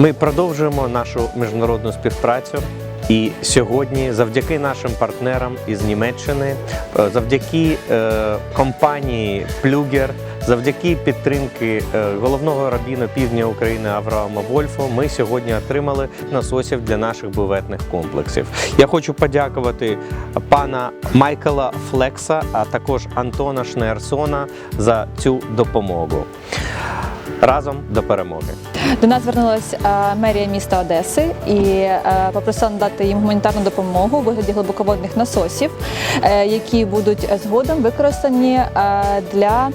Ми продовжуємо нашу міжнародну співпрацю. І сьогодні, завдяки нашим партнерам із Німеччини, е, завдяки е, компанії Плюгер, завдяки підтримки е, головного рабіна півдня України Авраама Вольфа, ми сьогодні отримали насосів для наших буветних комплексів. Я хочу подякувати пана Майкла Флекса, а також Антона Шнеерсона за цю допомогу. Разом до перемоги. До нас звернулася е, мерія міста Одеси і е, попросила надати їм гуманітарну допомогу у вигляді глибоководних насосів, е, які будуть згодом використані для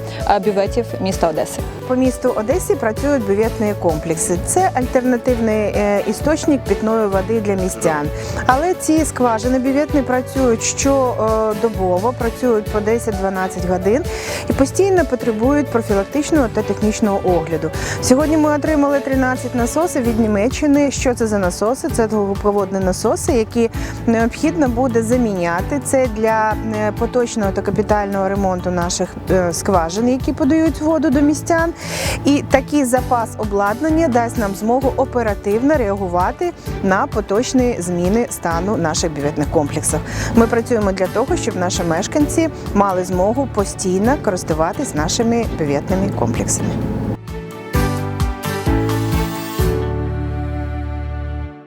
бюветів міста Одеси. По місту Одесі працюють бюветні комплекси. Це альтернативний істочник питної води для містян. Але ці скважини бюветні працюють щодобово, працюють по 10-12 годин і постійно потребують профілактичного та технічного огляду. Сьогодні ми отримали 13 насосів від Німеччини. Що це за насоси? Це глибоководні насоси, які необхідно буде заміняти. Це для е, поточного та капітального ремонту наших е, скважин, які подають воду до містян. І такий запас обладнання дасть нам змогу оперативно реагувати на поточні зміни стану наших бюветних комплексів. Ми працюємо для того, щоб наші мешканці мали змогу постійно користуватись нашими бюветними комплексами.